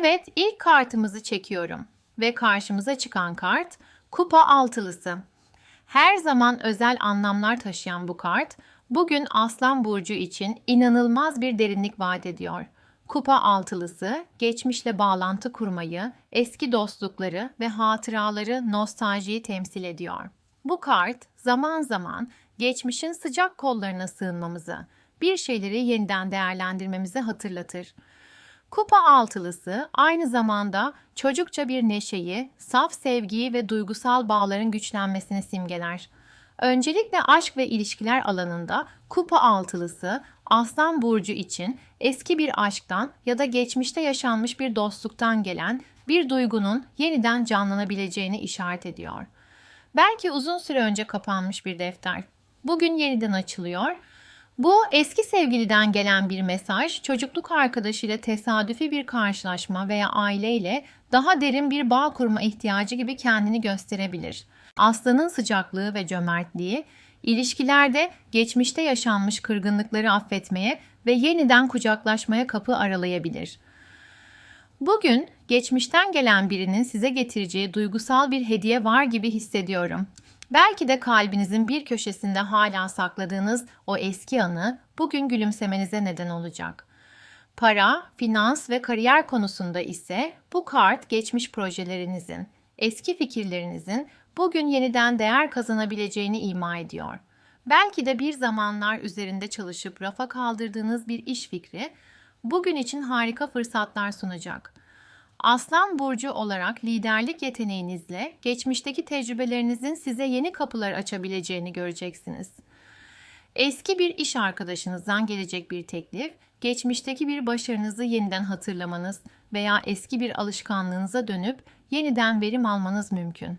Evet, ilk kartımızı çekiyorum ve karşımıza çıkan kart kupa altılısı. Her zaman özel anlamlar taşıyan bu kart bugün Aslan burcu için inanılmaz bir derinlik vaat ediyor. Kupa altılısı geçmişle bağlantı kurmayı, eski dostlukları ve hatıraları, nostaljiyi temsil ediyor. Bu kart zaman zaman geçmişin sıcak kollarına sığınmamızı, bir şeyleri yeniden değerlendirmemizi hatırlatır. Kupa altılısı aynı zamanda çocukça bir neşeyi, saf sevgiyi ve duygusal bağların güçlenmesini simgeler. Öncelikle aşk ve ilişkiler alanında kupa altılısı Aslan burcu için eski bir aşktan ya da geçmişte yaşanmış bir dostluktan gelen bir duygunun yeniden canlanabileceğini işaret ediyor. Belki uzun süre önce kapanmış bir defter. Bugün yeniden açılıyor bu eski sevgiliden gelen bir mesaj, çocukluk arkadaşıyla tesadüfi bir karşılaşma veya aileyle daha derin bir bağ kurma ihtiyacı gibi kendini gösterebilir. Aslanın sıcaklığı ve cömertliği, ilişkilerde geçmişte yaşanmış kırgınlıkları affetmeye ve yeniden kucaklaşmaya kapı aralayabilir. Bugün geçmişten gelen birinin size getireceği duygusal bir hediye var gibi hissediyorum. Belki de kalbinizin bir köşesinde hala sakladığınız o eski anı bugün gülümsemenize neden olacak. Para, finans ve kariyer konusunda ise bu kart geçmiş projelerinizin, eski fikirlerinizin bugün yeniden değer kazanabileceğini ima ediyor. Belki de bir zamanlar üzerinde çalışıp rafa kaldırdığınız bir iş fikri bugün için harika fırsatlar sunacak. Aslan burcu olarak liderlik yeteneğinizle geçmişteki tecrübelerinizin size yeni kapılar açabileceğini göreceksiniz. Eski bir iş arkadaşınızdan gelecek bir teklif, geçmişteki bir başarınızı yeniden hatırlamanız veya eski bir alışkanlığınıza dönüp yeniden verim almanız mümkün.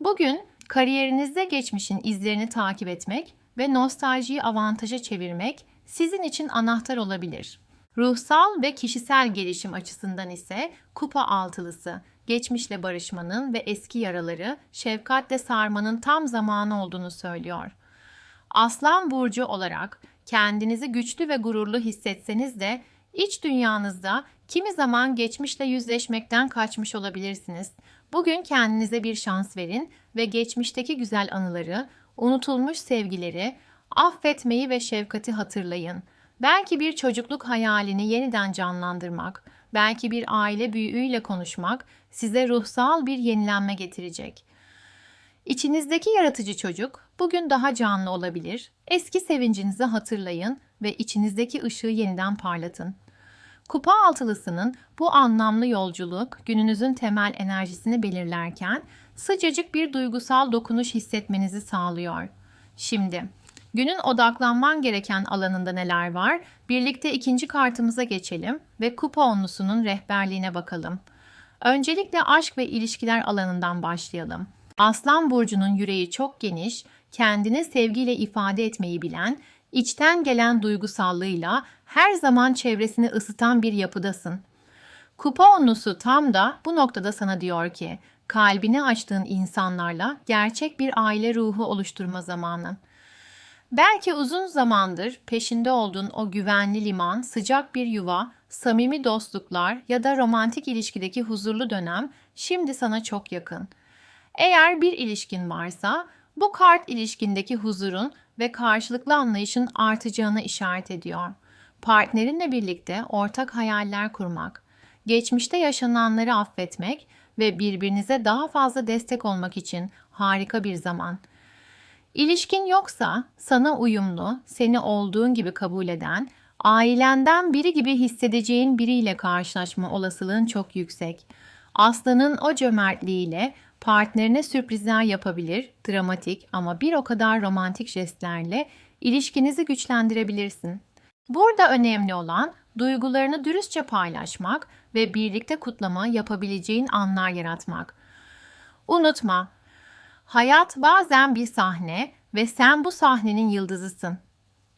Bugün kariyerinizde geçmişin izlerini takip etmek ve nostaljiyi avantaja çevirmek sizin için anahtar olabilir. Ruhsal ve kişisel gelişim açısından ise kupa altılısı, geçmişle barışmanın ve eski yaraları şefkatle sarmanın tam zamanı olduğunu söylüyor. Aslan burcu olarak kendinizi güçlü ve gururlu hissetseniz de iç dünyanızda kimi zaman geçmişle yüzleşmekten kaçmış olabilirsiniz. Bugün kendinize bir şans verin ve geçmişteki güzel anıları, unutulmuş sevgileri, affetmeyi ve şefkati hatırlayın. Belki bir çocukluk hayalini yeniden canlandırmak, belki bir aile büyüğüyle konuşmak size ruhsal bir yenilenme getirecek. İçinizdeki yaratıcı çocuk bugün daha canlı olabilir. Eski sevincinizi hatırlayın ve içinizdeki ışığı yeniden parlatın. Kupa altılısının bu anlamlı yolculuk gününüzün temel enerjisini belirlerken sıcacık bir duygusal dokunuş hissetmenizi sağlıyor. Şimdi Günün odaklanman gereken alanında neler var? Birlikte ikinci kartımıza geçelim ve kupa onlusunun rehberliğine bakalım. Öncelikle aşk ve ilişkiler alanından başlayalım. Aslan burcunun yüreği çok geniş, kendini sevgiyle ifade etmeyi bilen, içten gelen duygusallığıyla her zaman çevresini ısıtan bir yapıdasın. Kupa onlusu tam da bu noktada sana diyor ki, kalbini açtığın insanlarla gerçek bir aile ruhu oluşturma zamanı. Belki uzun zamandır peşinde olduğun o güvenli liman, sıcak bir yuva, samimi dostluklar ya da romantik ilişkideki huzurlu dönem şimdi sana çok yakın. Eğer bir ilişkin varsa bu kart ilişkindeki huzurun ve karşılıklı anlayışın artacağını işaret ediyor. Partnerinle birlikte ortak hayaller kurmak, geçmişte yaşananları affetmek ve birbirinize daha fazla destek olmak için harika bir zaman.'' İlişkin yoksa sana uyumlu, seni olduğun gibi kabul eden, ailenden biri gibi hissedeceğin biriyle karşılaşma olasılığın çok yüksek. Aslanın o cömertliğiyle partnerine sürprizler yapabilir, dramatik ama bir o kadar romantik jestlerle ilişkinizi güçlendirebilirsin. Burada önemli olan duygularını dürüstçe paylaşmak ve birlikte kutlama yapabileceğin anlar yaratmak. Unutma, Hayat bazen bir sahne ve sen bu sahnenin yıldızısın.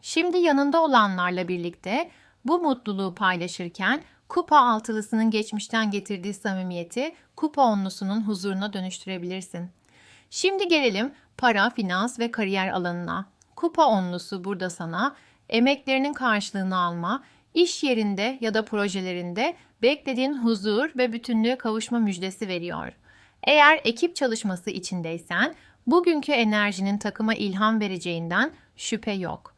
Şimdi yanında olanlarla birlikte bu mutluluğu paylaşırken kupa altılısının geçmişten getirdiği samimiyeti kupa onlusunun huzuruna dönüştürebilirsin. Şimdi gelelim para, finans ve kariyer alanına. Kupa onlusu burada sana emeklerinin karşılığını alma, iş yerinde ya da projelerinde beklediğin huzur ve bütünlüğe kavuşma müjdesi veriyor. Eğer ekip çalışması içindeysen, bugünkü enerjinin takıma ilham vereceğinden şüphe yok.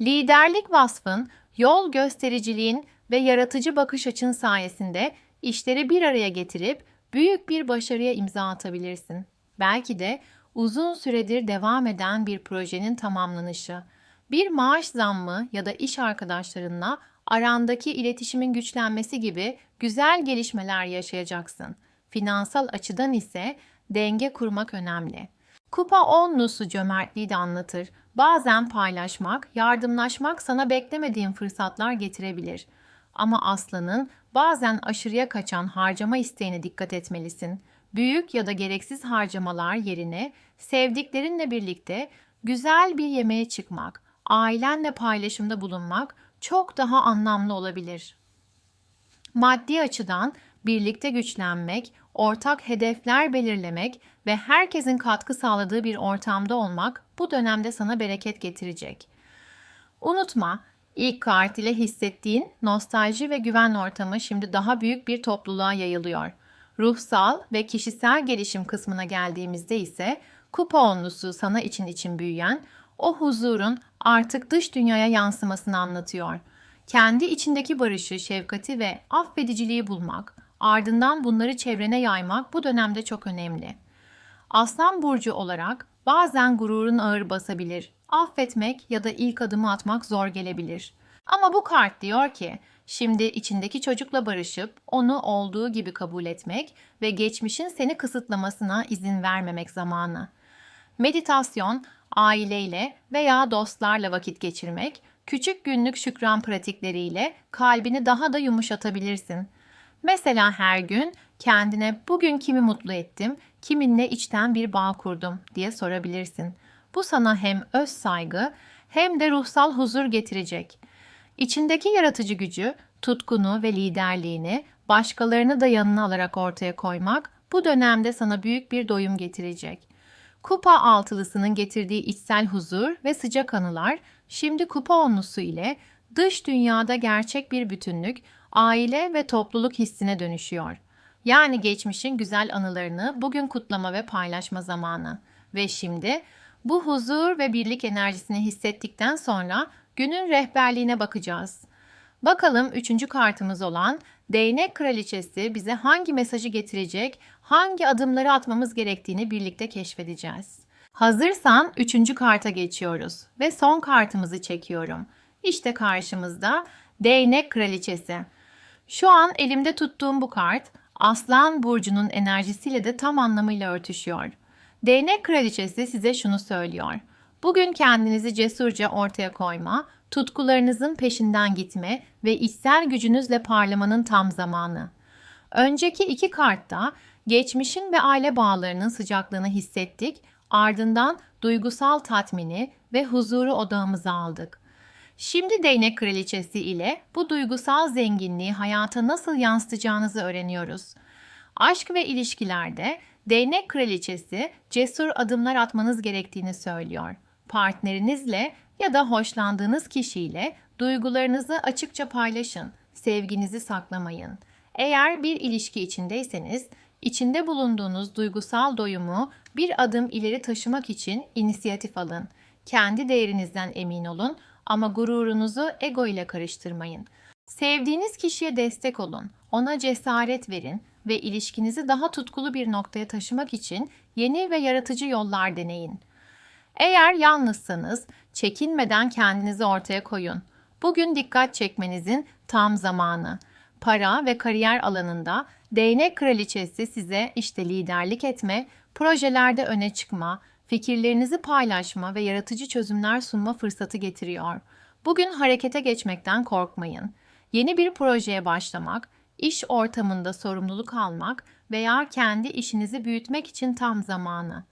Liderlik vasfın, yol göstericiliğin ve yaratıcı bakış açın sayesinde işleri bir araya getirip büyük bir başarıya imza atabilirsin. Belki de uzun süredir devam eden bir projenin tamamlanışı, bir maaş zammı ya da iş arkadaşlarınla arandaki iletişimin güçlenmesi gibi güzel gelişmeler yaşayacaksın. Finansal açıdan ise denge kurmak önemli. Kupa onlusu cömertliği de anlatır. Bazen paylaşmak, yardımlaşmak sana beklemediğin fırsatlar getirebilir. Ama aslanın bazen aşırıya kaçan harcama isteğine dikkat etmelisin. Büyük ya da gereksiz harcamalar yerine sevdiklerinle birlikte güzel bir yemeğe çıkmak, ailenle paylaşımda bulunmak çok daha anlamlı olabilir. Maddi açıdan birlikte güçlenmek, ortak hedefler belirlemek ve herkesin katkı sağladığı bir ortamda olmak bu dönemde sana bereket getirecek. Unutma, ilk kart ile hissettiğin nostalji ve güven ortamı şimdi daha büyük bir topluluğa yayılıyor. Ruhsal ve kişisel gelişim kısmına geldiğimizde ise kupa onlusu sana için için büyüyen o huzurun artık dış dünyaya yansımasını anlatıyor. Kendi içindeki barışı, şefkati ve affediciliği bulmak, ardından bunları çevrene yaymak bu dönemde çok önemli. Aslan burcu olarak bazen gururun ağır basabilir. Affetmek ya da ilk adımı atmak zor gelebilir. Ama bu kart diyor ki, şimdi içindeki çocukla barışıp onu olduğu gibi kabul etmek ve geçmişin seni kısıtlamasına izin vermemek zamanı. Meditasyon, aileyle veya dostlarla vakit geçirmek, küçük günlük şükran pratikleriyle kalbini daha da yumuşatabilirsin. Mesela her gün kendine bugün kimi mutlu ettim, kiminle içten bir bağ kurdum diye sorabilirsin. Bu sana hem öz saygı hem de ruhsal huzur getirecek. İçindeki yaratıcı gücü, tutkunu ve liderliğini başkalarını da yanına alarak ortaya koymak bu dönemde sana büyük bir doyum getirecek. Kupa altılısının getirdiği içsel huzur ve sıcak anılar şimdi kupa onlusu ile dış dünyada gerçek bir bütünlük, aile ve topluluk hissine dönüşüyor. Yani geçmişin güzel anılarını bugün kutlama ve paylaşma zamanı. Ve şimdi bu huzur ve birlik enerjisini hissettikten sonra günün rehberliğine bakacağız. Bakalım üçüncü kartımız olan Değnek Kraliçesi bize hangi mesajı getirecek, hangi adımları atmamız gerektiğini birlikte keşfedeceğiz. Hazırsan üçüncü karta geçiyoruz ve son kartımızı çekiyorum. İşte karşımızda Değnek Kraliçesi. Şu an elimde tuttuğum bu kart Aslan burcunun enerjisiyle de tam anlamıyla örtüşüyor. Değnek Kraliçesi size şunu söylüyor. Bugün kendinizi cesurca ortaya koyma, tutkularınızın peşinden gitme ve içsel gücünüzle parlamanın tam zamanı. Önceki iki kartta geçmişin ve aile bağlarının sıcaklığını hissettik, ardından duygusal tatmini ve huzuru odağımıza aldık. Şimdi değnek kraliçesi ile bu duygusal zenginliği hayata nasıl yansıtacağınızı öğreniyoruz. Aşk ve ilişkilerde değnek kraliçesi cesur adımlar atmanız gerektiğini söylüyor. Partnerinizle ya da hoşlandığınız kişiyle duygularınızı açıkça paylaşın. Sevginizi saklamayın. Eğer bir ilişki içindeyseniz, içinde bulunduğunuz duygusal doyumu bir adım ileri taşımak için inisiyatif alın. Kendi değerinizden emin olun ama gururunuzu ego ile karıştırmayın. Sevdiğiniz kişiye destek olun, ona cesaret verin ve ilişkinizi daha tutkulu bir noktaya taşımak için yeni ve yaratıcı yollar deneyin. Eğer yalnızsanız çekinmeden kendinizi ortaya koyun. Bugün dikkat çekmenizin tam zamanı. Para ve kariyer alanında değnek kraliçesi size işte liderlik etme, projelerde öne çıkma, fikirlerinizi paylaşma ve yaratıcı çözümler sunma fırsatı getiriyor. Bugün harekete geçmekten korkmayın. Yeni bir projeye başlamak, iş ortamında sorumluluk almak veya kendi işinizi büyütmek için tam zamanı.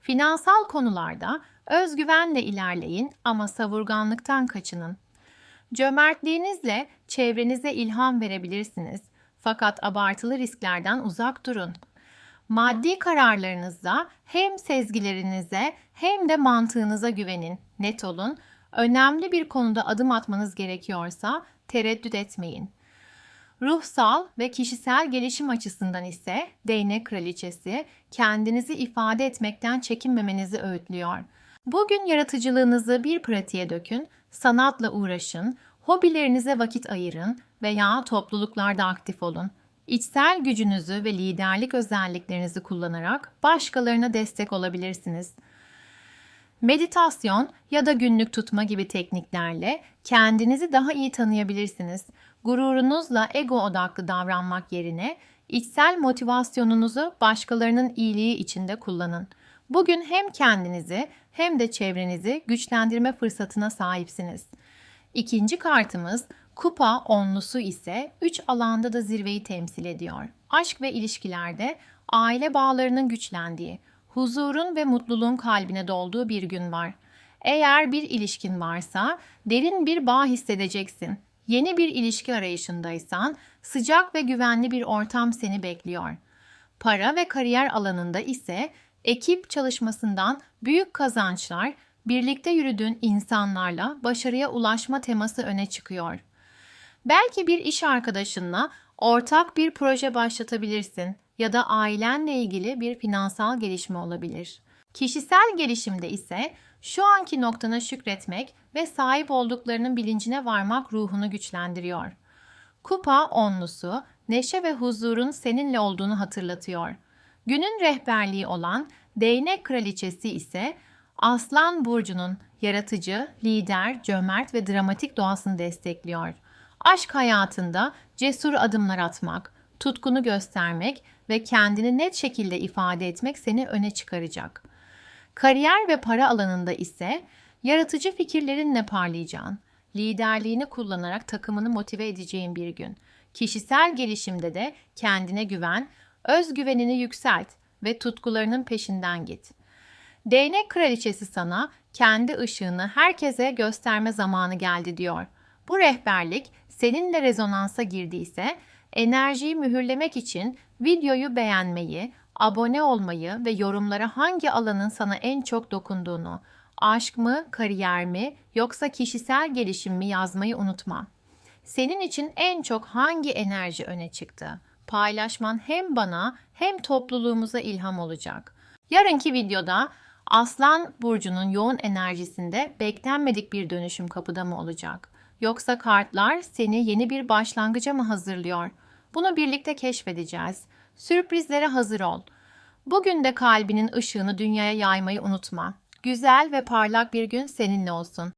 Finansal konularda özgüvenle ilerleyin ama savurganlıktan kaçının. Cömertliğinizle çevrenize ilham verebilirsiniz. Fakat abartılı risklerden uzak durun. Maddi kararlarınızda hem sezgilerinize hem de mantığınıza güvenin. Net olun. Önemli bir konuda adım atmanız gerekiyorsa tereddüt etmeyin. Ruhsal ve kişisel gelişim açısından ise değnek kraliçesi kendinizi ifade etmekten çekinmemenizi öğütlüyor. Bugün yaratıcılığınızı bir pratiğe dökün, sanatla uğraşın, hobilerinize vakit ayırın veya topluluklarda aktif olun. İçsel gücünüzü ve liderlik özelliklerinizi kullanarak başkalarına destek olabilirsiniz. Meditasyon ya da günlük tutma gibi tekniklerle kendinizi daha iyi tanıyabilirsiniz. Gururunuzla ego odaklı davranmak yerine içsel motivasyonunuzu başkalarının iyiliği içinde kullanın. Bugün hem kendinizi hem de çevrenizi güçlendirme fırsatına sahipsiniz. İkinci kartımız kupa onlusu ise 3 alanda da zirveyi temsil ediyor. Aşk ve ilişkilerde aile bağlarının güçlendiği, huzurun ve mutluluğun kalbine dolduğu bir gün var. Eğer bir ilişkin varsa derin bir bağ hissedeceksin. Yeni bir ilişki arayışındaysan sıcak ve güvenli bir ortam seni bekliyor. Para ve kariyer alanında ise ekip çalışmasından büyük kazançlar, birlikte yürüdüğün insanlarla başarıya ulaşma teması öne çıkıyor. Belki bir iş arkadaşınla ortak bir proje başlatabilirsin ya da ailenle ilgili bir finansal gelişme olabilir. Kişisel gelişimde ise şu anki noktana şükretmek ve sahip olduklarının bilincine varmak ruhunu güçlendiriyor. Kupa onlusu neşe ve huzurun seninle olduğunu hatırlatıyor. Günün rehberliği olan Değnek Kraliçesi ise Aslan burcunun yaratıcı, lider, cömert ve dramatik doğasını destekliyor. Aşk hayatında cesur adımlar atmak, tutkunu göstermek ve kendini net şekilde ifade etmek seni öne çıkaracak. Kariyer ve para alanında ise yaratıcı fikirlerinle parlayacağın, liderliğini kullanarak takımını motive edeceğin bir gün. Kişisel gelişimde de kendine güven, özgüvenini yükselt ve tutkularının peşinden git. Değnek kraliçesi sana kendi ışığını herkese gösterme zamanı geldi diyor. Bu rehberlik seninle rezonansa girdiyse enerjiyi mühürlemek için videoyu beğenmeyi, abone olmayı ve yorumlara hangi alanın sana en çok dokunduğunu, aşk mı, kariyer mi yoksa kişisel gelişim mi yazmayı unutma. Senin için en çok hangi enerji öne çıktı? Paylaşman hem bana hem topluluğumuza ilham olacak. Yarınki videoda Aslan burcunun yoğun enerjisinde beklenmedik bir dönüşüm kapıda mı olacak? Yoksa kartlar seni yeni bir başlangıca mı hazırlıyor? Bunu birlikte keşfedeceğiz. Sürprizlere hazır ol. Bugün de kalbinin ışığını dünyaya yaymayı unutma. Güzel ve parlak bir gün seninle olsun.